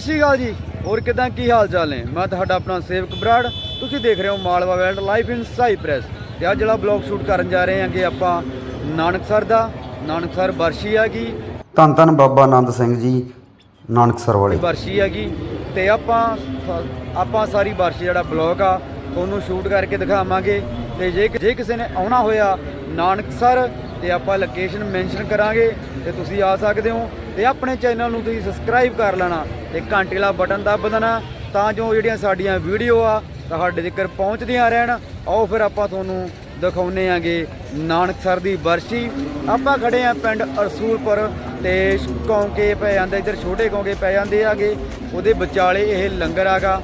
ਸਤਿ ਸ਼੍ਰੀ ਅਕਾਲ ਜੀ। ਹੋਰ ਕਿਦਾਂ ਕੀ ਹਾਲ ਚਾਲ ਨੇ? ਮੈਂ ਤੁਹਾਡਾ ਆਪਣਾ ਸੇਵਕ ਬਰਾੜ। ਤੁਸੀਂ ਦੇਖ ਰਹੇ ਹੋ Malwa world life in Cyprus ਤੇ ਅੱਜ ਜਿਹੜਾ ਬਲੌਗ ਸ਼ੂਟ ਕਰਨ ਜਾ ਰਹੇ ਹਾਂਗੇ ਆਪਾਂ ਨਾਨਕਸਰ ਦਾ। ਨਾਨਕਸਰ ਬਰਸ਼ੀ ਹੈਗੀ। ਧੰਨ ਧੰਨ ਬਾਬਾ ਆਨੰਦ ਸਿੰਘ ਜੀ ਨਾਨਕਸਰ ਵਾਲੇ। ਬਰਸ਼ੀ ਹੈਗੀ। ਤੇ ਆਪਾਂ ਆਪਾਂ ਸਾਰੀ ਬਰਸ਼ੀ ਜਿਹੜਾ ਬਲੌਗ ਆ ਤੁਹਾਨੂੰ ਸ਼ੂਟ ਕਰਕੇ ਦਿਖਾਵਾਂਗੇ। ਤੇ ਜੇ ਜੇ ਕਿਸੇ ਨੇ ਆਉਣਾ ਹੋਇਆ ਨਾਨਕਸਰ ਤੇ ਆਪਾਂ ਲੋਕੇਸ਼ਨ ਮੈਂਸ਼ਨ ਕਰਾਂਗੇ। ਤੇ ਤੁਸੀਂ ਆ ਸਕਦੇ ਹੋ। ਤੇ ਆਪਣੇ ਚੈਨਲ ਨੂੰ ਤੁਸੀਂ ਸਬਸਕ੍ਰਾਈਬ ਕਰ ਲੈਣਾ ਤੇ ਘੰਟੀ ਵਾਲਾ ਬਟਨ ਦੱਬ ਦੇਣਾ ਤਾਂ ਜੋ ਜਿਹੜੀਆਂ ਸਾਡੀਆਂ ਵੀਡੀਓ ਆ ਤੁਹਾਡੇ ਤੱਕ ਪਹੁੰਚਦੀਆਂ ਰਹਿਣ। ਆਓ ਫਿਰ ਆਪਾਂ ਤੁਹਾਨੂੰ ਦਿਖਾਉਨੇ ਆਂਗੇ ਨਾਨਕਸਰ ਦੀ ਬਰਸ਼ੀ। ਆਪਾਂ ਖੜੇ ਆ ਪਿੰਡ ਅਰਸੂਲਪੁਰ ਤੇ ਕੌਂਕੇ ਪੈ ਜਾਂਦੇ, ਇੱਧਰ ਛੋਟੇ ਕੌਂਕੇ ਪੈ ਜਾਂਦੇ ਆਗੇ। ਉਹਦੇ ਵਿਚਾਲੇ ਇਹ ਲੰਗਰ ਆਗਾ।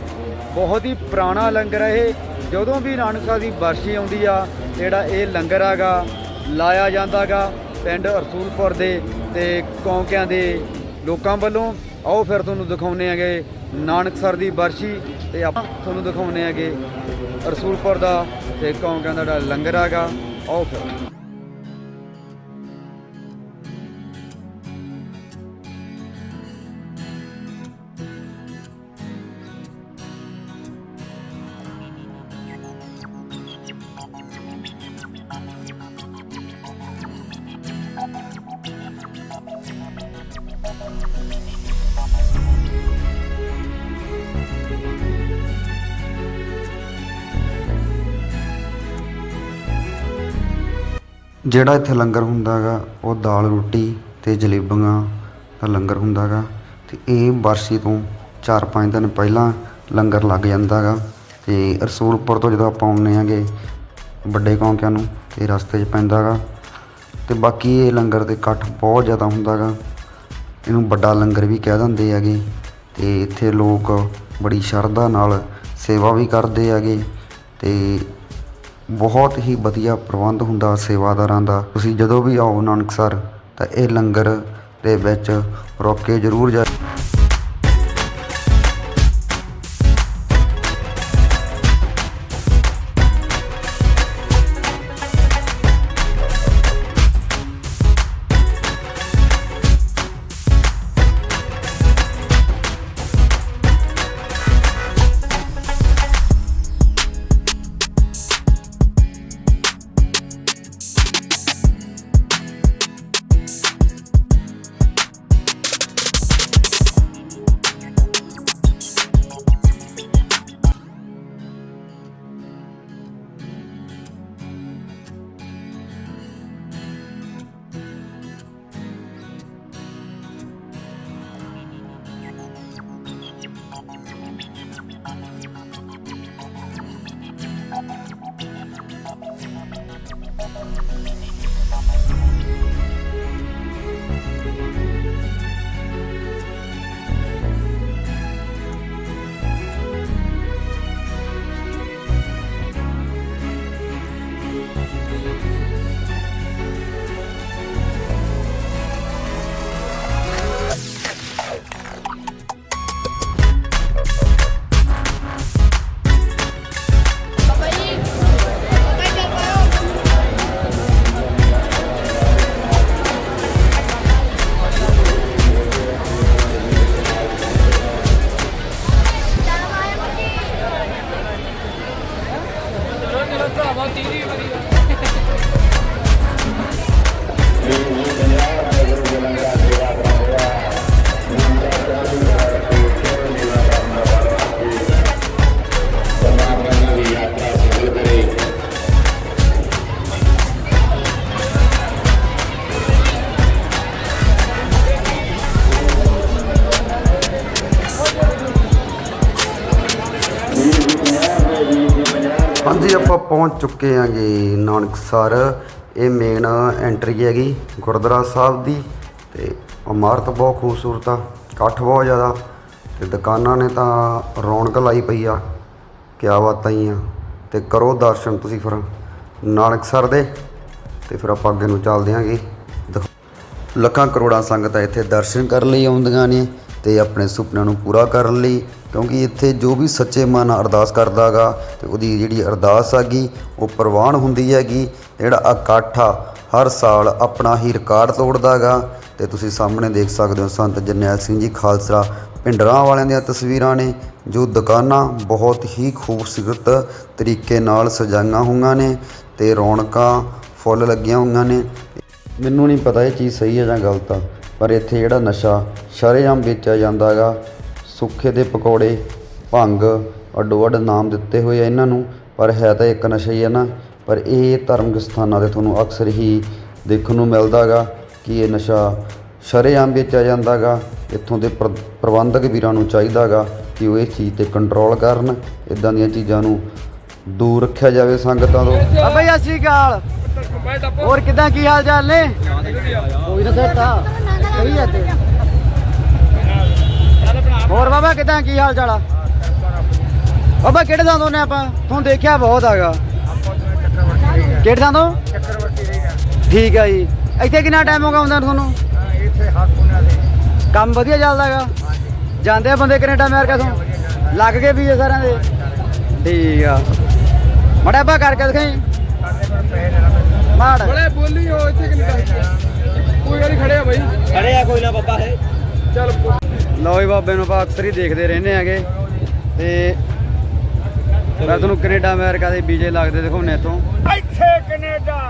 ਬਹੁਤ ਹੀ ਪੁਰਾਣਾ ਲੰਗਰ ਹੈ ਇਹ। ਜਦੋਂ ਵੀ ਨਾਨਕਸਰ ਦੀ ਬਰਸ਼ੀ ਆਉਂਦੀ ਆ, ਜਿਹੜਾ ਇਹ ਲੰਗਰ ਆਗਾ, ਲਾਇਆ ਜਾਂਦਾਗਾ। ਪਿੰਡ ਅਰਸੂਲਪੁਰ ਦੇ ਤੇ ਕੌਂਕਿਆਂ ਦੇ ਲੋਕਾਂ ਵੱਲੋਂ। ਆਓ ਫਿਰ ਤੁਹਾਨੂੰ ਦਿਖਾਉਨੇ ਆਗੇ ਨਾਨਕਸਰ ਦੀ ਬਰਸ਼ੀ ਤੇ ਆਪਾਂ ਤੁਹਾਨੂੰ ਦਿਖਾਉਨੇ ਆਗੇ ਰਸੂਲਪੁਰ ਦਾ ਤੇ ਕੌਂਕਿਆਂ ਦਾ ਜਿਹੜਾ ਲੰਗਰ ਆਗਾ ਆਓ ਫਿਰ। ਜਿਹੜਾ ਇੱਥੇ ਲੰਗਰ ਹੁੰਦਾ ਗਾ ਉਹ ਦਾਲ ਰੋਟੀ ਤੇ ਜਲੇਬੀਆਂ ਦਾ ਲੰਗਰ ਹੁੰਦਾ ਗਾ ਤੇ ਇਹ ਬਰਸੀ ਤੋਂ 4-5 ਦਿਨ ਪਹਿਲਾਂ ਲੰਗਰ ਲੱਗ ਜਾਂਦਾ ਜਾਂਦਾਗਾ ਤੇ ਰਸੂਲਪੁਰ ਤੋਂ ਜਦੋਂ ਆਪਾਂ ਆਉਂਦੇ ਆਂਗੇ ਵੱਡੇ ਕੌਂਕਿਆਂ ਨੂੰ, ਤੇ ਰਸਤੇ 'ਚ ਪੈਂਦਾ ਗਾ ਤੇ ਬਾਕੀ ਇਹ ਲੰਗਰ ਦੇ ਇਕੱਠ ਬਹੁਤ ਜ਼ਿਆਦਾ ਹੁੰਦਾ ਗਾ ਇਹਨੂੰ ਵੱਡਾ ਲੰਗਰ ਵੀ ਕਹਿ ਦਿੰਦੇ ਹੈਗੇ। ਅਤੇ ਇੱਥੇ ਲੋਕ ਬੜੀ ਸ਼ਰਧਾ ਨਾਲ ਸੇਵਾ ਵੀ ਕਰਦੇ ਹੈਗੇ। ਅਤੇ ਬਹੁਤ ਹੀ ਵਧੀਆ ਪ੍ਰਬੰਧ ਹੁੰਦਾ ਸੇਵਾਦਾਰਾਂ ਦਾ। ਤੁਸੀਂ ਜਦੋਂ ਵੀ ਆਓ ਨਾਨਕਸਰ, ਤਾਂ ਇਹ ਲੰਗਰ ਦੇ ਵਿੱਚ ਰੋਕੇ ਜ਼ਰੂਰ ਜਾ TV ਹਾਂਜੀ, ਆਪਾਂ ਪਹੁੰਚ ਚੁੱਕੇ ਆਂਗੇ ਨਾਨਕਸਰ ਇਹ ਮੇਨ ਐਂਟਰੀ ਹੈਗੀ ਗੁਰਦੁਆਰਾ ਸਾਹਿਬ ਦੀ ਤੇ ਇਮਾਰਤ ਬਹੁਤ ਖੂਬਸੂਰਤ ਆ, ਇਕੱਠ ਬਹੁਤ ਜ਼ਿਆਦਾ ਤੇ ਦੁਕਾਨਾਂ ਨੇ ਤਾਂ ਰੌਣਕ ਲਾਈ ਪਈ ਆ, ਕਿਆ ਬਾਤਾਂ ਹੀ ਆ। ਤੇ ਕਰੋ ਦਰਸ਼ਨ ਤੁਸੀਂ ਫਿਰ ਨਾਨਕਸਰ ਦੇ ਤੇ ਫਿਰ ਆਪਾਂ ਅੱਗੇ ਨੂੰ ਚੱਲਦੇ ਆਂਗੇ ਦਿਖ- ਲੱਖਾਂ ਕਰੋੜਾਂ ਸੰਗਤਾਂ ਇੱਥੇ ਦਰਸ਼ਨ ਕਰਨ ਲਈ ਆਉਂਦੀਆਂ ਨੇ। ਤੇ ਆਪਣੇ ਸੁਪਨਿਆਂ ਨੂੰ ਪੂਰਾ ਕਰਨ ਲਈ, ਕਿਉਂਕਿ ਇੱਥੇ ਜੋ ਵੀ ਸੱਚੇ ਮਨ ਨਾਲ ਅਰਦਾਸ ਕਰਦਾਗਾ ਤੇ ਉਹਦੀ ਜਿਹੜੀ ਅਰਦਾਸ ਹੈਗੀ, ਉਹ ਪ੍ਰਵਾਨ ਹੁੰਦੀ ਹੈਗੀ, ਜਿਹੜਾ ਇਕੱਠ ਆ, ਹਰ ਸਾਲ ਆਪਣਾ ਹੀ ਰਿਕਾਰਡ ਤੋੜਦਾਗਾ। ਤੇ ਤੁਸੀਂ ਸਾਹਮਣੇ ਦੇਖ ਸਕਦੇ ਹੋ ਸੰਤ ਜਰਨੈਲ ਸਿੰਘ ਜੀ ਖਾਲਸਾ ਪਿੰਡਰਾਂ ਵਾਲਿਆਂ ਦੀਆਂ ਤਸਵੀਰਾਂ ਨੇ, ਜੋ ਦੁਕਾਨਾਂ ਬਹੁਤ ਹੀ ਖੂਬਸੂਰਤ ਤਰੀਕੇ ਨਾਲ ਸਜਾਈਆਂ ਹੋਈਆਂ ਨੇ ਤੇ ਰੌਣਕਾਂ ਫੁੱਲ ਲੱਗੀਆਂ ਹੋਈਆਂ ਨੇ। ਮੈਨੂੰ ਨਹੀਂ ਪਤਾ ਇਹ ਚੀਜ਼ ਸਹੀ ਹੈ ਜਾਂ ਗਲਤ ਆ। ਪਰ ਇੱਥੇ ਜਿਹੜਾ ਨਸ਼ਾ ਸ਼ਰੇਆਮ ਵੇਚਿਆ ਜਾਂਦਾ ਹੈਗਾ ਸੁੱਖੇ ਦੇ ਪਕੌੜੇ ਭੰਗ ਅੱਡੋ ਅੱਡ ਨਾਮ ਦਿੱਤੇ ਹੋਏ ਆ ਇਹਨਾਂ ਨੂੰ ਪਰ ਹੈ ਤਾਂ ਇੱਕ ਨਸ਼ਾ ਹੀ ਹੈ ਨਾ। ਪਰ ਇਹ ਧਾਰਮਿਕ ਸਥਾਨਾਂ ਤੇ ਤੁਹਾਨੂੰ ਅਕਸਰ ਹੀ ਦੇਖਣ ਨੂੰ ਮਿਲਦਾ ਹੈਗਾ ਕਿ ਇਹ ਨਸ਼ਾ ਸ਼ਰੇਆਮ ਵੇਚਿਆ ਜਾਂਦਾ ਹੈਗਾ। ਇੱਥੋਂ ਦੇ ਪ੍ਰ- ਪ੍ਰਬੰਧਕ ਵੀਰਾਂ ਨੂੰ ਚਾਹੀਦਾ ਹੈਗਾ ਕਿ ਉਹ ਇਸ ਚੀਜ਼ ਤੇ ਕੰਟਰੋਲ ਕਰਨ ਇਦਾਂ ਦੀਆਂ ਚੀਜ਼ਾਂ ਨੂੰ ਦੂਰ ਰੱਖਿਆ ਜਾਵੇ ਸੰਗਤਾਂ ਤੋਂ। ਬਾਬਾ ਜੀ ਸਤਿ ਸ਼੍ਰੀ ਅਕਾਲ। ਹੋਰ ਕਿਦਾਂ ਕੀ ਹਾਲ ਚਾਲ ਨੇ ਕੋਈ ਨਾ ਸਰ ਤਾਂ। ਸਹੀ ਹੈ ਤੇ ਹੋਰ ਬਾਬਾ, ਕਿਦਾਂ, ਕੀ ਹਾਲ ਚਾਲ ਆ? ਬਾਬਾ, ਕਿਹੜੇ ਥਾਂ ਤੋਂ ਨੇ ਆਪਾਂ? ਤੁਹਾਨੂੰ ਦੇਖਿਆ ਬਹੁਤ ਆਗਾ ਕਿਹੜੇ ਥਾਂ ਤੋਂ? ਠੀਕ ਆ ਜੀ। ਇੱਥੇ ਕਿੰਨਾ ਟਾਈਮ ਹੋ ਗਿਆ ਆਉਂਦਾ ਨੂੰ ਤੁਹਾਨੂੰ? ਕੰਮ ਵਧੀਆ ਚੱਲਦਾਗਾ ਜਾਂਦੇ ਆ ਬੰਦੇ ਕੈਨੇਡਾ ਅਮਰੀਕਾ ਤੋਂ ਲੱਗ ਗਏ ਵੀਜ਼ੇ ਸਾਰਿਆਂ ਦੇ। ਠੀਕ ਆ। ਮੜਾ ਬਾ ਕਰਕੇ ਦਿਖਾਈ। ਮਾੜ। ਬੋਲੀ ਹੋ, ਇੱਥੇ ਕਿ ਕੋਈ ਗੱਲ ਨੀ, ਖੜੇ ਆ ਬਾਈ। ਖੜੇ ਆ ਕੋਈ ਨਾ ਬੱਬਾ ਹੈ। ਚੱਲ ਲਓ ਜੀ ਬਾਬੇ ਨੂੰ ਆਪਾਂ ਅਕਸਰ ਹੀ ਦੇਖਦੇ ਰਹਿੰਦੇ ਹੈਗੇ। ਤੇ ਮੈਂ ਤੁਹਾਨੂੰ ਕੈਨੇਡਾ ਅਮਰੀਕਾ ਦੇ ਵੀਜ਼ੇ ਲੱਗਦੇ ਦਿਖਾਉਣੇ ਇੱਥੋਂ। ਇੱਥੇ ਕੈਨੇਡਾ।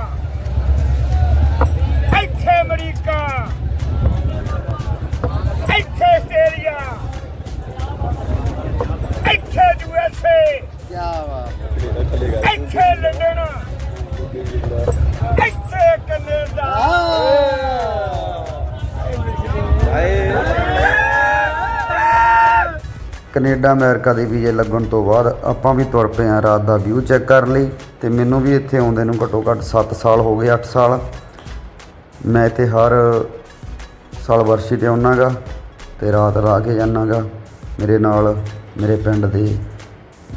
ਇੱਥੇ ਅਮਰੀਕਾ। ਇੱਥੇ ਆਸਟ੍ਰੇਲੀਆ। ਇੱਥੇ ਯੂਐਸਏ ਕੀ ਬਾਤ। ਇੱਥੇ ਲੰਡਨ ਇੱਥੇ ਕੈਨੇਡਾ ਕੈਨੇਡਾ, ਅਮਰੀਕਾ ਦੇ ਵੀਜ਼ੇ ਲੱਗਣ ਤੋਂ ਬਾਅਦ ਆਪਾਂ ਵੀ ਤੁਰ ਪਏ ਹਾਂ, ਰਾਤ ਦਾ ਵਿਊ ਚੈੱਕ ਕਰਨ ਲਈ ਤੇ ਮੈਨੂੰ ਵੀ ਇੱਥੇ ਆਉਂਦੇ ਨੂੰ ਘੱਟੋ ਘੱਟ 7 ਸਾਲ ਹੋ ਗਏ 8 ਸਾਲ। ਮੈਂ ਇੱਥੇ ਹਰ ਸਾਲ ਵਰਸ਼ੀ ਤੇ ਆਉਨਾਗਾ ਤੇ ਰਾਤ ਲਾ ਕੇ ਜਾਨਾਗਾ ਮੇਰੇ ਨਾਲ ਮੇਰੇ ਪਿੰਡ ਦੇ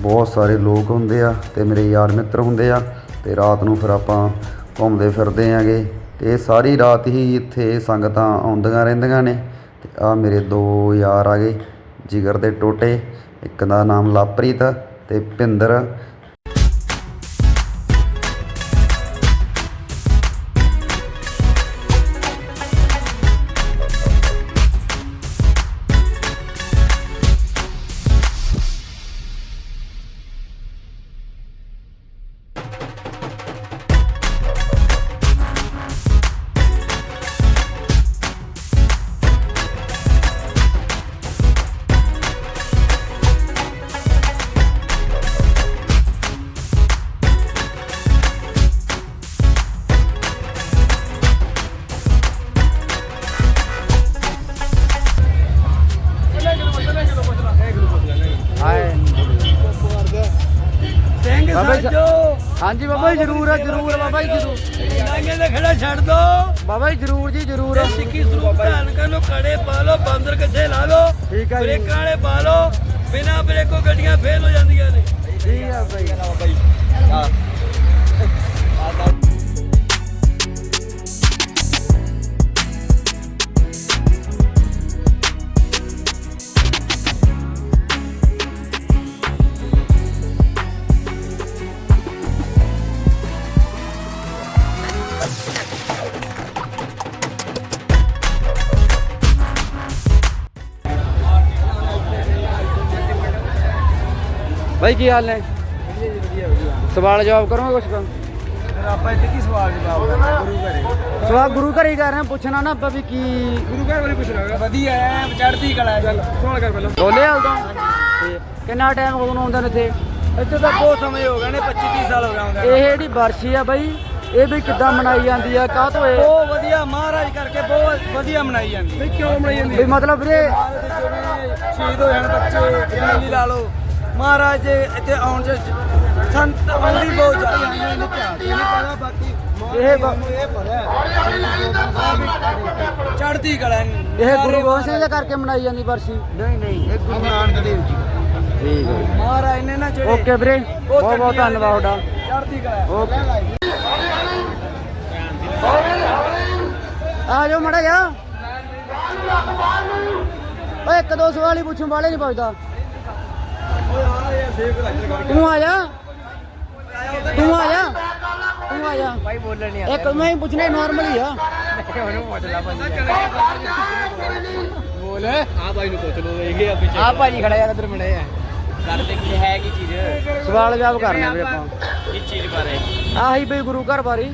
ਬਹੁਤ ਸਾਰੇ ਲੋਕ ਹੁੰਦੇ ਆ ਤੇ ਮੇਰੇ ਯਾਰ ਮਿੱਤਰ ਹੁੰਦੇ ਆ। ਤੇ ਰਾਤ ਨੂੰ ਫਿਰ ਆਪਾਂ ਘੁੰਮਦੇ ਫਿਰਦੇ ਆਂਗੇ ਤੇ ਸਾਰੀ ਰਾਤ ਹੀ ਇੱਥੇ ਸੰਗਤਾਂ ਆਉਂਦੀਆਂ ਰਹਿੰਦੀਆਂ ਨੇ ਤੇ ਆ ਮੇਰੇ ਦੋ ਯਾਰ ਆ ਗਏ, ਜਿਗਰ ਦੇ ਟੋਟੇ, ਇੱਕ ਦਾ ਨਾਮ ਲਾਪ੍ਰੀਤ ਤੇ ਭਿੰਦਰ ਬਾਬਾ ਜੀ ਹਾਂਜੀ ਬਾਬਾ ਜੀ ਜ਼ਰੂਰ ਜ਼ਰੂਰ ਬਾਬਾ ਜੀ ਜ਼ਰੂਰ। ਲਾਂਗੇ ਦੇ ਖੜਾ ਛੱਡ ਦੋ। ਬਾਬਾ ਜੀ ਜ਼ਰੂਰ ਜੀ ਜ਼ਰੂਰ। ਸਿੱਕੀ ਸਰੂਪ ਧਾਰਨ ਕਰ ਲੋ ਕੜੇ ਪਾ ਲੋ ਬਾਂਦਰ ਕਿੱਥੇ ਲਾ ਲੋ ਠੀਕ ਆ ਜੀ। ਬ੍ਰੇਕਾਂ ਵਾਲੇ ਪਾ ਲੋ ਬਿਨਾ ਬ੍ਰੇਕੋ ਗੱਡੀਆਂ ਫੇਲ ਹੋ ਜਾਂਦੀਆਂ ਨੇ। ਠੀਕ ਆ ਬਾਈ। ਬਾਈ। ਕੀ ਹਾਲ ਨੇ? ਸਵਾਲ ਜਵਾਬ ਕਰੋਗੇ ਕੁਛ ਆਪਾਂ ਇੱਥੇ ਕੀ ਸਵਾਲ ਜਵਾਬ ਕਰਨਾ ਗੁਰੂ ਘਰੇ। ਸਵਾਲ ਗੁਰੂ ਘਰ ਹੀ ਕਰ ਰਹੇ ਹਾਂ ਪੁੱਛਣਾ ਨਾ ਆਪਾਂ ਵੀ ਕੀ ਗੁਰੂ ਘਰ ਵਾਲੀ ਪੁੱਛਣਾ ਵਧੀਆ ਐ ਚੜ੍ਹਦੀ ਕਲਾ ਚੱਲ ਸਵਾਲ ਕਰ ਪਹਿਲਾਂ। ਢੋਲੇ ਹਾਲ ਤੋਂ? ਕਿੰਨਾ ਟਾਈਮ ਹੋ ਗਿਆ ਆਉਂਦੇ ਨੇ ਇੱਥੇ? ਇੱਥੇ ਤਾਂ ਬਹੁਤ ਸਮੇਂ ਹੋ ਗਏ ਨੇ 25 30 ਸਾਲ ਹੋ ਗਏ ਆਉਂਦਾ ਇਹ ਜਿਹੜੀ ਵਰਸ਼ੀ ਆ ਬਾਈ ਇਹ ਵੀ ਕਿੱਦਾਂ ਮਨਾਈ ਜਾਂਦੀ ਆ ਕਾਹ ਤੋਂ ਇਹ? ਬਹੁਤ ਵਧੀਆ ਮਹਾਰਾਜ ਕਰਕੇ ਬਹੁਤ ਵਧੀਆ ਮਨਾਈ ਜਾਂਦੀ ਹੈ। ਕਿਉਂ ਮਨਾਈ ਜਾਂਦੀ ਵੀ ਮਤਲਬ ਵੀਰੇ ਸ਼ਹੀਦ ਹੋ ਜਾਣ ਬੱਚੇ ਫੈਮਿਲੀ ਲਾ ਲਓ। ਮਹਾਰਾਜ ਦੇ ਇੱਥੇ ਆਉਣ ਚ ਸੰਤ ਆਉਂਦੀ ਬਹੁਤ ਜ਼ਿਆਦਾ ਇਹ ਕਲਾ ਇਹ ਗੁਰੂ ਗੋਬਿੰਦ ਸਿੰਘ ਦੇ ਕਰਕੇ ਮਨਾਈ ਜਾਂਦੀ ਵਰਸ਼ੀ ਨਹੀਂ ਨਹੀਂ ਇਹ ਗੁਰੂ ਨਾਨਕ ਦੇਵ ਜੀ। ਠੀਕ ਹੈ ਮਹਾਰਾਜ ਨੇ ਨਾ ਜਿਹੜੇ ਓਕੇ ਵੀਰੇ ਬਹੁਤ ਬਹੁਤ ਧੰਨਵਾਦ ਤੁਹਾਡਾ। ਚੜ੍ਹਦੀ ਕਲਾ ਓਕੇ। ਆ ਜਾਓ ਮੜਾ ਜਾ ਓਏ ਇੱਕ ਦੋ ਸਵਾਲ ਹੀ ਪੁੱਛਣ ਵਾਲੇ ਨਹੀਂ ਪੁੱਛਦਾ। ਤੂੰ ਆ ਜਾ। ਤੂੰ ਆ ਜਾ। ਤੂੰ ਆ ਜਾ। ਭਾਈ ਬੋਲਣ ਨਹੀਂ ਇੱਕ ਮੈਂ ਹੀ ਪੁੱਛਣਾ ਨਾਰਮਲ ਹੀ ਆ। ਉਹਨੂੰ ਪੁੱਛ ਲੈ ਭਾਜੀ। ਬੋਲ। ਆ ਬਾਈ ਨੂੰ ਪੁੱਛ ਲੋ ਇਹ ਆ ਪਿੱਛੇ ਆ ਭਾਜੀ ਖੜਾ ਯਾਰ ਇਧਰ ਮੜੇ ਆ ਕਰ ਦੇ ਕੀ ਹੈ ਕੀ ਚੀਜ਼? ਸਵਾਲ ਜਵਾਬ ਕਰਨੇ ਆਪਾਂ। ਕੀ ਚੀਜ਼ ਬਾਰੇ? ਆਹੀ ਬਈ ਗੁਰੂ ਘਰ ਬਾਰੇ।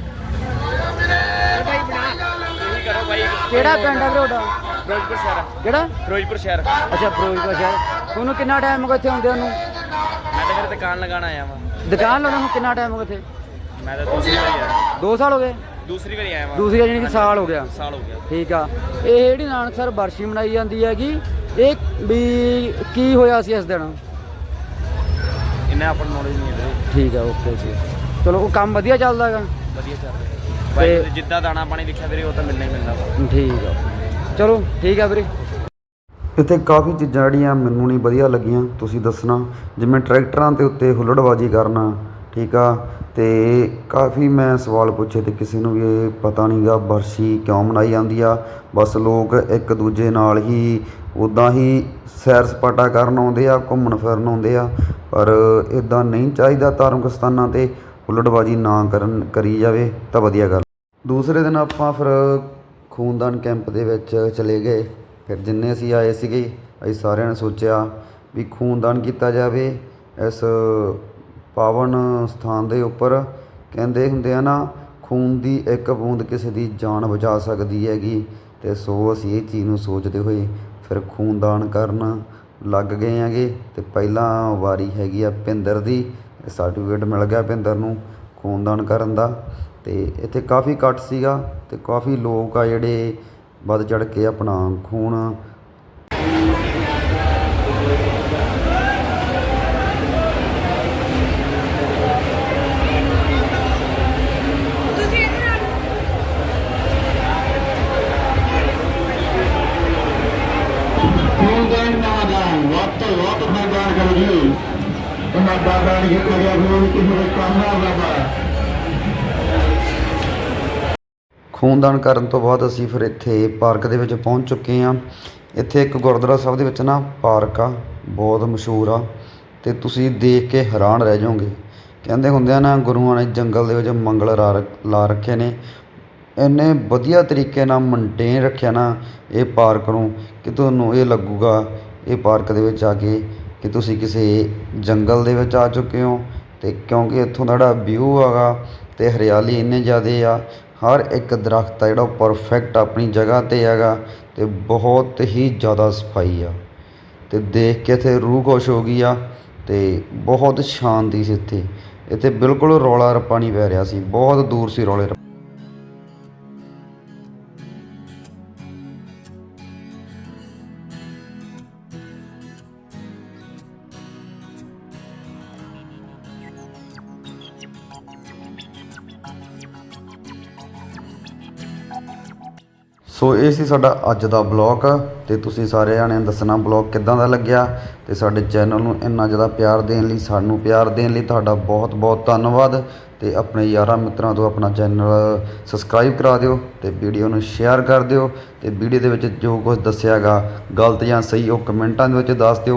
ਕਰੋ ਬਾਈ ਕਿਹੜਾ ਪਿੰਡ ਹੈ ਵੀਰੇ ਤੁਹਾਡਾ? ਫਿਰੋਜ਼ਪੁਰ ਸ਼ਹਿਰ। ਕਿਹੜਾ? ਫਿਰੋਜ਼ਪੁਰ ਸ਼ਹਿਰ। ਅੱਛਾ ਫਿਰੋਜ਼ਪੁਰ ਸ਼ਹਿਰ। ਤੁਹਾਨੂੰ ਕਿੰਨਾ ਟਾਈਮ ਹੋ ਗਿਆ ਇੱਥੇ ਆਉਂਦਿਆਂ ਨੂੰ? ਮੈਂ ਤਾਂ ਫਿਰ ਦੁਕਾਨ ਲਗਾਉਣ ਆਇਆ ਵਾਂ। ਦੁਕਾਨ ਲਾਉਣ ਨੂੰ ਕਿੰਨਾ ਟਾਈਮ ਹੋ ਗਿਆ ਇੱਥੇ? ਮੈਂ ਤਾਂ ਦੂਸਰੀ ਵਾਰੀ ਆਇਆ। 2 ਸਾਲ ਹੋ ਗਏ? ਦੂਸਰੀ ਵਾਰੀ ਆਇਆ ਵਾਂ। ਦੂਸਰੀ ਜਾਨੀ ਕਿ ਸਾਲ ਹੋ ਗਿਆ। ਸਾਲ ਹੋ ਗਿਆ। ਠੀਕ ਆ। ਇਹ ਜਿਹੜੀ ਨਾਨਕਸਰ ਬਰਸ਼ੀ ਮਨਾਈ ਜਾਂਦੀ ਹੈਗੀ ਇਹ ਵੀ ਕੀ ਹੋਇਆ ਸੀ ਇਸ ਦਿਨ? ਇੰਨਾ ਆਪਣ ਨੌਲੇਜ ਨਹੀਂ ਹੈ ਵੀਰੇ। ਠੀਕ ਆ ਓਕੇ ਜੀ। ਚਲੋ ਉਹ ਕੰਮ ਵਧੀਆ ਚੱਲਦਾ ਹੈਗਾ। ਵਧੀਆ ਚੱਲ ਰਿਹਾ। ਬਾਈ ਜਿੱਦਾਂ ਦਾਣਾ ਪਾਣੀ ਲਿਖਿਆ ਵੀਰੇ ਉਹ ਤਾਂ ਮਿਲਣਾ ਹੀ ਮਿਲਣਾ ਵਾ। ਠੀਕ ਆ। ਚਲੋ ਠੀਕ ਆ ਵੀਰੇ। ਇੱਥੇ ਕਾਫੀ ਚੀਜ਼ਾਂ ਜਿਹੜੀਆਂ ਮੈਨੂੰ ਨਹੀਂ ਵਧੀਆ ਲੱਗੀਆਂ, ਤੁਸੀਂ ਦੱਸਣਾ। ਜਿਵੇਂ ਟਰੈਕਟਰਾਂ ਦੇ ਉੱਤੇ ਹੁੱਲੜਬਾਜੀ ਕਰਨਾ, ਠੀਕ ਆ? ਅਤੇ ਕਾਫੀ ਮੈਂ ਸਵਾਲ ਪੁੱਛੇ ਅਤੇ ਕਿਸੇ ਨੂੰ ਵੀ ਇਹ ਪਤਾ ਨਹੀਂ ਗਾ, ਬਰਸ਼ੀ ਕਿਉਂ ਮਨਾਈ ਜਾਂਦੀ ਆ? ਬਸ ਲੋਕ ਇੱਕ ਦੂਜੇ ਨਾਲ ਹੀ ਉੱਦਾਂ ਹੀ ਸੈਰ ਸਪਾਟਾ ਕਰਨ ਆਉਂਦੇ ਆ, ਘੁੰਮਣ ਫਿਰਨ ਆਉਂਦੇ ਆ। ਪਰ ਇੱਦਾਂ ਨਹੀਂ ਚਾਹੀਦਾ ਧਾਰਮਿਕ ਸਥਾਨਾਂ ਤੇ ਹੁੱਲੜਬਾਜੀ ਨਾ ਕਰਨ, ਕਰੀ ਜਾਵੇ ਤਾਂ ਵਧੀਆ ਗੱਲ। ਦੂਸਰੇ ਦਿਨ ਆਪਾਂ ਫਿਰ ਖੂਨਦਾਨ ਕੈਂਪ ਦੇ ਵਿੱਚ ਚਲੇ ਗਏ। ਫਿਰ ਜਿੰਨੇ ਅਸੀਂ ਆਏ ਸੀਗੇ, ਅਸੀਂ ਸਾਰਿਆਂ ਨੇ ਸੋਚਿਆ ਵੀ ਖੂਨਦਾਨ ਕੀਤਾ ਜਾਵੇ। ਇਸ ਪਾਵਨ ਸਥਾਨ ਦੇ ਉੱਪਰ ਕਹਿੰਦੇ ਹੁੰਦੇ ਆ ਨਾ, ਖੂਨ ਦੀ ਇੱਕ ਬੂੰਦ ਕਿਸੇ ਦੀ ਜਾਨ ਬਚਾ ਸਕਦੀ ਹੈਗੀ। ਤੇ ਸੋ ਅਸੀਂ ਇਹ ਚੀਜ਼ ਨੂੰ ਸੋਚਦੇ ਹੋਏ ਫਿਰ ਖੂਨਦਾਨ ਕਰਨ ਲੱਗ ਗਏ ਹੈਗੇ। ਤੇ ਪਹਿਲਾਂ ਵਾਰੀ ਹੈਗੀ ਆ ਭਿੰਦਰ ਦੀ ਸਰਟੀਫਿਕੇਟ ਮਿਲ ਗਿਆ ਭਿੰਦਰ ਨੂੰ ਖੂਨਦਾਨ ਕਰਨ ਦਾ। ਤੇ ਇੱਥੇ ਕਾਫੀ ਇਕੱਠ ਸੀਗਾ ਤੇ ਕਾਫੀ ਲੋਕ ਆ ਜਿਹੜੇ ਵੱਧ ਚੜ ਕੇ ਆਪਣਾ ਖੂਨ ਖੂਨਦਾਨ ਨਾਦਾਨ ਖੂਨਦਾਨ ਕਰਨ ਤੋਂ ਬਾਅਦ ਅਸੀਂ ਫਿਰ ਇੱਥੇ ਪਾਰਕ ਦੇ ਵਿੱਚ ਪਹੁੰਚ ਚੁੱਕੇ ਹਾਂ। ਇੱਥੇ ਇੱਕ ਗੁਰਦੁਆਰਾ ਸਾਹਿਬ ਦੇ ਵਿੱਚ ਨਾ ਪਾਰਕ ਆ, ਬਹੁਤ ਮਸ਼ਹੂਰ ਆ ਤੇ ਤੁਸੀਂ ਦੇਖ ਕੇ ਹੈਰਾਨ ਰਹਿ ਜਾਓਗੇ। ਕਹਿੰਦੇ ਹੁੰਦੇ ਆ ਨਾ, ਗੁਰੂਆਂ ਨੇ ਜੰਗਲ ਦੇ ਵਿੱਚ ਮੰਗਲ ਲਾ ਰੱਖ- ਲਾ ਰੱਖੇ ਨੇ। ਇੰਨੇ ਵਧੀਆ ਤਰੀਕੇ ਨਾਲ ਮੇਨਟੇਨ ਰੱਖਿਆ ਨਾ ਇਹ ਪਾਰਕ ਨੂੰ ਕਿ ਤੁਹਾਨੂੰ ਇਹ ਲੱਗੂਗਾ ਇਹ ਪਾਰਕ ਦੇ ਵਿੱਚ ਆ ਕੇ ਕਿ ਤੁਸੀਂ ਕਿਸੇ ਜੰਗਲ ਦੇ ਵਿੱਚ ਆ ਚੁੱਕੇ ਹੋ ਤੇ ਕਿਉਂਕਿ ਇੱਥੋਂ ਦਾ ਜਿਹੜਾ ਵਿਊ ਹੈਗਾ ਤੇ ਹਰਿਆਲੀ ਇੰਨੇ ਜ਼ਿਆਦੇ ਆ ਹਰ ਇੱਕ ਦਰਖਤ ਆ ਜਿਹੜਾ ਉਹ ਪਰਫੈਕਟ ਆਪਣੀ ਜਗ੍ਹਾ ਤੇ ਹੈਗਾ ਅਤੇ ਬਹੁਤ ਹੀ ਜ਼ਿਆਦਾ ਸਫ਼ਾਈ ਆ। ਅਤੇ ਦੇਖ ਕੇ ਇੱਥੇ ਰੂਹ ਖੁਸ਼ ਹੋ ਗਈ ਆ ਅਤੇ ਬਹੁਤ ਸ਼ਾਂਤੀ ਸੀ ਇੱਥੇ। ਇੱਥੇ ਬਿਲਕੁਲ ਰੌਲਾ ਰੱਪਾ ਨਹੀਂ ਪੈ ਰਿਹਾ ਸੀ, ਬਹੁਤ ਦੂਰ ਸੀ ਰੌਲੇ ਰੱਪੇ ਸੋ ਇਹ ਸੀ ਸਾਡਾ ਅੱਜ ਦਾ ਬਲੌਗ ਤੇ ਤੁਸੀਂ ਸਾਰਿਆਂ ਨੇ ਦੱਸਣਾ ਬਲੌਗ ਕਿੱਦਾਂ ਦਾ ਲੱਗਿਆ ਤੇ ਸਾਡੇ ਚੈਨਲ ਨੂੰ ਇੰਨਾ ਜ਼ਿਆਦਾ ਪਿਆਰ ਦੇਣ ਲਈ, ਸਾਨੂੰ ਪਿਆਰ ਦੇਣ ਲਈ ਤੁਹਾਡਾ ਬਹੁਤ ਬਹੁਤ ਧੰਨਵਾਦ ਤੇ ਆਪਣੇ ਯਾਰਾਂ ਮਿੱਤਰਾਂ ਤੋਂ ਆਪਣਾ ਚੈਨਲ ਸਬਸਕ੍ਰਾਈਬ ਕਰਾ ਦਿਓ ਤੇ ਵੀਡੀਓ ਨੂੰ ਸ਼ੇਅਰ ਕਰ ਦਿਓ ਤੇ ਵੀਡੀਓ ਦੇ ਵਿੱਚ ਜੋ ਕੁਝ ਦੱਸਿਆਗਾ, ਗਲਤ ਜਾਂ ਸਹੀ ਉਹ ਕਮੈਂਟਾਂ ਦੇ ਵਿੱਚ ਦੱਸ ਦਿਓ।